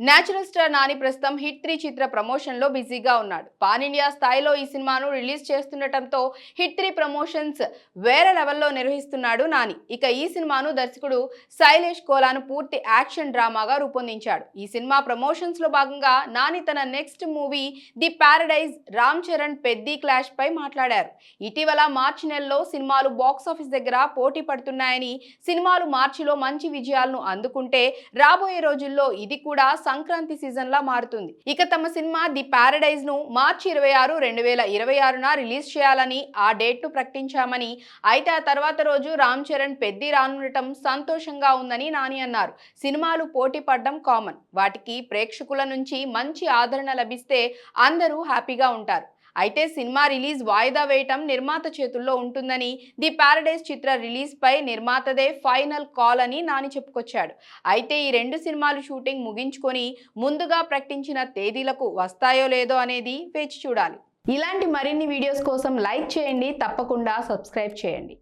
Natural star Nani ప్రస్తుతం hit three చిత్ర ప్రమోషన్లో బిజీగా ఉన్నాడు. పాన్ ఇండియా స్థాయిలో ఈ సినిమాను రిలీజ్ చేస్తుండటంతో హిట్ త్రీ ప్రమోషన్స్ వేరే లెవెల్లో నిర్వహిస్తున్నాడు నాని. ఇక ఈ సినిమాను దర్శకుడు శైలేష్ కోలాను పూర్తి యాక్షన్ డ్రామాగా రూపొందించాడు. ఈ సినిమా ప్రమోషన్స్లో భాగంగా నాని తన next movie the Paradise Ram Charan Peddi clash పై మాట్లాడారు. ఇటీవల మార్చి నెలలో సినిమాలు బాక్స్ ఆఫీస్ దగ్గర పోటీ పడుతున్నాయని సినిమాలు మార్చిలో మంచి విజయాలను అందుకుంటే రాబోయే రోజుల్లో ఇది కూడా సంక్రాంతి సీజన్ లా మారుతుంది. ఇక తమ సినిమా ది ప్యారడైజ్ను మార్చి ఇరవై ఆరు రెండు వేల ఇరవై ఆరున రిలీజ్ చేయాలని ఆ డేట్ను ప్రకటించామని అయితే ఆ తర్వాత రోజు రామ్ చరణ్ పెద్ది రానుండటం సంతోషంగా ఉందని నాని అన్నారు. సినిమాలు పోటీ పడడం కామన్ వాటికి ప్రేక్షకుల నుంచి మంచి ఆదరణ లభిస్తే అందరూ హ్యాపీగా ఉంటారు. అయితే సినిమా రిలీజ్ వాయిదా వేయటం నిర్మాత చేతుల్లో ఉంటుందని ది పారడైజ్ చిత్ర రిలీజ్ పై నిర్మాతదే ఫైనల్ కాల్ అని నాని చెప్పుకొచ్చాడు. అయితే ఈ రెండు సినిమాలు షూటింగ్ ముగించుకొని ముందుగా ప్రకటించిన తేదీలకు వస్తాయో లేదో అనేది వేచి చూడాలి. ఇలాంటి మరిన్ని వీడియోస్ కోసం లైక్ చేయండి తప్పకుండా సబ్స్క్రైబ్ చేయండి.